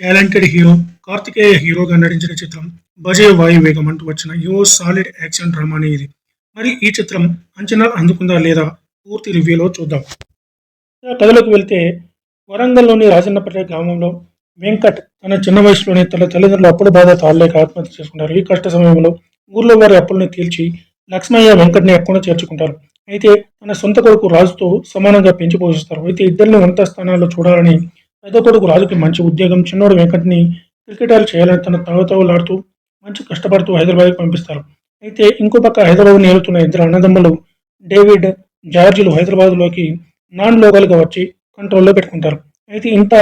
Talented hero Karthikeya హీరోగా నటించిన చిత్రం బజే వాయు వేగం అంటూ వచ్చిన యువ సాలిడ్ యాక్షన్ డ్రామాని ఇది. మరి ఈ చిత్రం అంచనాలు అందుకుందా లేదా పూర్తి రివ్యూలో చూద్దాం. కథలోకి వెళ్తే వరంగల్లోని రాజన్నపల్లి గ్రామంలో వెంకట్ తన చిన్న వయసులోనే తన తల్లిదండ్రులు అప్పుల బాధ తాళలేక ఆత్మహత్య చేసుకుంటారు. ఈ కష్ట సమయంలో ఊర్లో వారి అప్పులను తీర్చి లక్ష్మయ్య వెంకట్ని అక్కున చేర్చుకుంటారు. అయితే తన సొంత కొడుకు రాజుతో సమానంగా పెంచి పోషిస్తారు. అయితే ఇద్దరిని ఉన్నత స్థానాల్లో చూడాలని పెద్ద కొడుకు రాజుకి మంచి ఉద్యోగం చిన్నోడు వెంకట్ని క్రికెటర్ చేయాలని తన తవతవలాడుతూ మంచి కష్టపడుతూ హైదరాబాద్కి పంపిస్తారు. అయితే ఇంకో పక్క హైదరాబాద్ నేలుతున్న ఇద్దరు అన్నదమ్ములు డేవిడ్ జార్జిలు హైదరాబాద్లోకి నాన్ లోకల్గా వచ్చి కంట్రోల్లో పెట్టుకుంటారు. అయితే ఇంత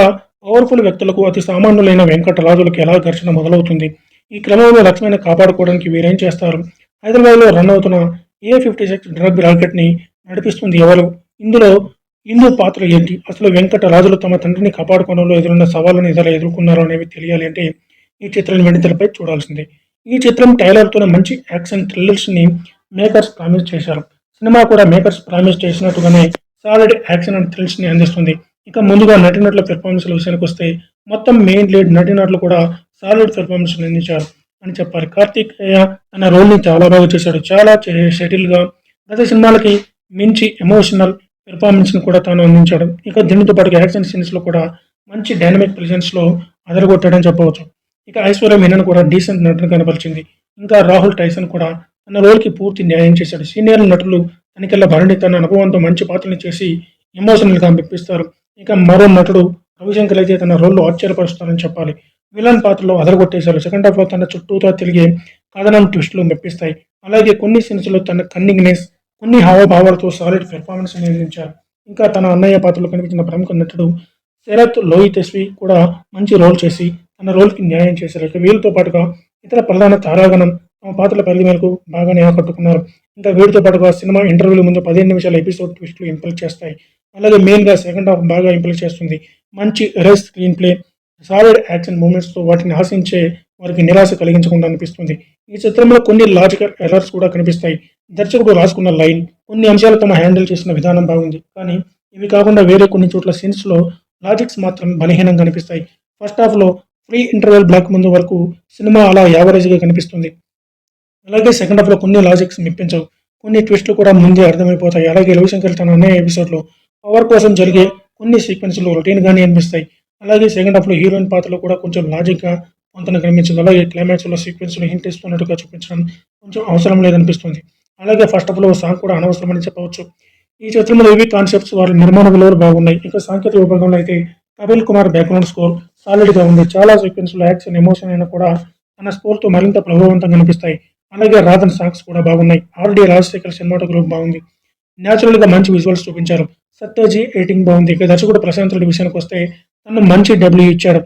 పవర్ఫుల్ వ్యక్తులకు అతి సామాన్యులైన వెంకట రాజులకు ఎలా ఘర్షణ మొదలవుతుంది? ఈ క్రమంలో లక్ష్మణ్ కాపాడుకోవడానికి వీరేం చేస్తారు? హైదరాబాద్లో రన్ అవుతున్న ఏ ఫిఫ్టీ సిక్స్ డ్రగ్ రాకెట్ని నడిపిస్తుంది ఎవరు? ఇందులో ఇందు పాత్ర ఏంటి? అసలు వెంకట రాజులు తమ తండ్రిని కాపాడుకోవడంలో ఎదురున్న సవాళ్ళను ఎలా ఎదుర్కొన్నారు అనేవి తెలియాలి అంటే ఈ చిత్రాన్ని వెండితెరపై చూడాల్సిందే. ఈ చిత్రం ట్రైలర్తోనే మంచి యాక్షన్ థ్రిల్లర్స్ని మేకర్స్ ప్రామిస్ చేశారు. సినిమా కూడా మేకర్స్ ప్రామిస్ చేసినట్టుగానే సాలిడ్ యాక్షన్ అండ్ థ్రిల్స్ని అందిస్తుంది. ఇక ముందుగా నటినట్ల పెర్ఫార్మెన్స్ల విషయానికి వస్తే మొత్తం మెయిన్ లీడ్ నటినట్లు కూడా సాలిడ్ పెర్ఫార్మెన్స్ అందించారు అని చెప్పాలి కార్తీక్ తన రోల్ని చాలా బాగా చేశాడు. చాలా షటిల్గా గత సినిమాలకి మించి ఎమోషనల్ పెర్ఫార్మెన్స్ని కూడా తాను అందించాడు. ఇక దీనితో పాటు యాక్షన్ సీన్స్లో కూడా మంచి డైనమిక్ ప్రెజెన్స్లో అదరగొట్టాడని చెప్పవచ్చు. ఇక ఐశ్వర్య మీనన్ కూడా డీసెంట్ నటన కనపరిచింది. ఇంకా రాహుల్ టైసన్ కూడా తన రోల్కి పూర్తి న్యాయం చేశాడు. సీనియర్ నటులు తనకెళ్ళ భరణి తన అనుభవంతో మంచి పాత్రలు చేసి ఎమోషనల్గా మెప్పిస్తారు. ఇక మరో నటుడు రవిశంకర్ అయితే తన రోల్లో ఆశ్చర్యపరుస్తారని చెప్పాలి. విలన్ పాత్రలో అదరగొట్టేశారు సెకండ్ హాఫ్లో తన చుట్టూతో తిరిగే కథనం ట్విస్టులు మెప్పిస్తాయి. అలాగే కొన్ని సీన్స్లో తన కన్నింగ్నెస్ కొన్ని హావభావాలతో సాలిడ్ పెర్ఫార్మెన్స్ అందించారు ఇంకా తన అన్నయ్య పాత్రలో కనిపించిన ప్రముఖ నటుడు శరత్ లోయి తెస్వి కూడా మంచి రోల్ చేసి తన రోల్కి న్యాయం చేశారు. వీరితో పాటుగా ఇతర ప్రధాన తారాగణం తమ పాత్రల పరిధి మేరకు బాగానే ఆకట్టుకున్నారు. ఇంకా వీటితో పాటుగా సినిమా ఇంటర్వ్యూల ముందు పదిహేను నిమిషాల ఎపిసోడ్ ట్విస్టులు ఇంప్రెస్ చేస్తాయి. అలాగే మెయిన్గా సెకండ్ హాఫ్ బాగా ఇంప్రెస్ చేస్తుంది. మంచి రెస్ స్క్రీన్ ప్లే సాలిడ్ యాక్షన్ మూమెంట్స్తో వాటిని ఆశించే వారికి నిరాశ కలిగించకుండా అనిపిస్తుంది. ఈ చిత్రంలో కొన్ని లాజికల్ ఎర్రర్స్ కూడా కనిపిస్తాయి. దర్శకుడు రాసుకున్న లైన్ కొన్ని అంశాలు తమ హ్యాండిల్ చేసిన విధానం బాగుంది. కానీ ఇవి కాకుండా వేరే కొన్ని చోట్ల సీన్స్లో లాజిక్స్ మాత్రం బలహీనంగా కనిపిస్తాయి ఫస్ట్ హాఫ్లో ఫ్రీ ఇంటర్వెల్ బ్లాక్ ముందు వరకు సినిమా అలా యావరేజ్గా కనిపిస్తుంది. అలాగే సెకండ్ హాఫ్లో కొన్ని లాజిక్స్ మెప్పించవు కొన్ని ట్విస్ట్లు కూడా ముందే అర్థమైపోతాయి. అలాగే రవిశంకర్ తన అనే ఎపిసోడ్లో పవర్ కోసం జరిగే కొన్ని సీక్వెన్స్లు రొటీన్గానే అనిపిస్తాయి. అలాగే సెకండ్ హాఫ్లో హీరోయిన్ పాత్రలో కూడా కొంచెం లాజిక్గా కొంత కనిపించింది. అలాగే క్లైమాక్స్లో సీక్వెన్స్లో హింట్ ఇస్తున్నట్టుగా చూపించడం కొంచెం అవసరం లేదనిపిస్తుంది. అలాగే ఫస్ట్ ఆఫ్ ఆల్ సాంగ్ కూడా అనవసరమని చెప్పవచ్చు. ఈ చిత్రంలో ఇవి కాన్సెప్ట్స్ వారి నిర్మాణ విలువలు బాగున్నాయి. ఇంకా సాంకేతిక విభాగంలో అయితే కపిల్ కుమార్ బ్యాక్గ్రౌండ్ స్కోర్ సాలిడ్గా ఉంది. చాలా సీక్వెన్స్లో యాక్షన్ ఎమోషన్ అయినా కూడా తన స్కోర్తో మరింత ప్రభావవంతంగా కనిపిస్తాయి. అలాగే రాధన్ సాంగ్స్ కూడా బాగున్నాయి. ఆల్రెడీ రాజశేఖర్ సినిమాటోగ్రఫీ బాగుంది. న్యాచురల్గా మంచి విజువల్స్ చూపించారు. సత్యజీ ఎడిటింగ్ బాగుంది. ఇక దర్శకుడు ప్రశాంత్ రెడ్డి విషయానికి వస్తే తను మంచి డబ్ల్యూ ఇచ్చాడు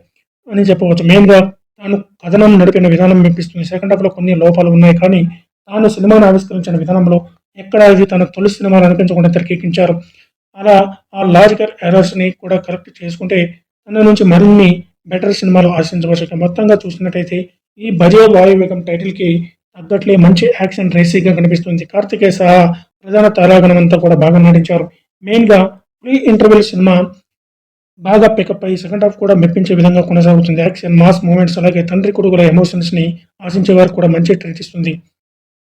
అని చెప్పవచ్చు. మెయిన్గా తాను కథనం నడిపిన విధానం వినిపిస్తుంది. సెకండ్ హాఫ్లో కొన్ని లోపాలు ఉన్నాయి. కానీ తాను సినిమాను ఆవిష్కరించిన విధానంలో ఎక్కడ ఇది తన తొలి సినిమాలు అనిపించకుండా తెరకెక్కించారు. అలా ఆ లాజికల్ ఎర్రర్స్ని కూడా కరెక్ట్ చేసుకుంటే తన నుంచి మరిన్ని బెటర్ సినిమాలు ఆశించవచ్చు మొత్తంగా చూసినట్టయితే ఈ భజే వాయువేగం టైటిల్కి తగ్గట్లే మంచి యాక్షన్ రేసీగా కనిపిస్తుంది. కార్తికేయ సహా ప్రధాన తారాగణం అంతా కూడా బాగా నటించారు. మెయిన్గా ప్రీ ఇంటర్వెల్ సినిమా బాగా పికప్ అయ్యి సెకండ్ హాఫ్ కూడా మెప్పించే విధంగా కొనసాగుతుంది. యాక్షన్ మాస్ మూమెంట్స్ అలాగే తండ్రి కొడుకుల ఎమోషన్స్ని ఆశించే వారికి కూడా మంచి ట్రీట్ ఇస్తుంది.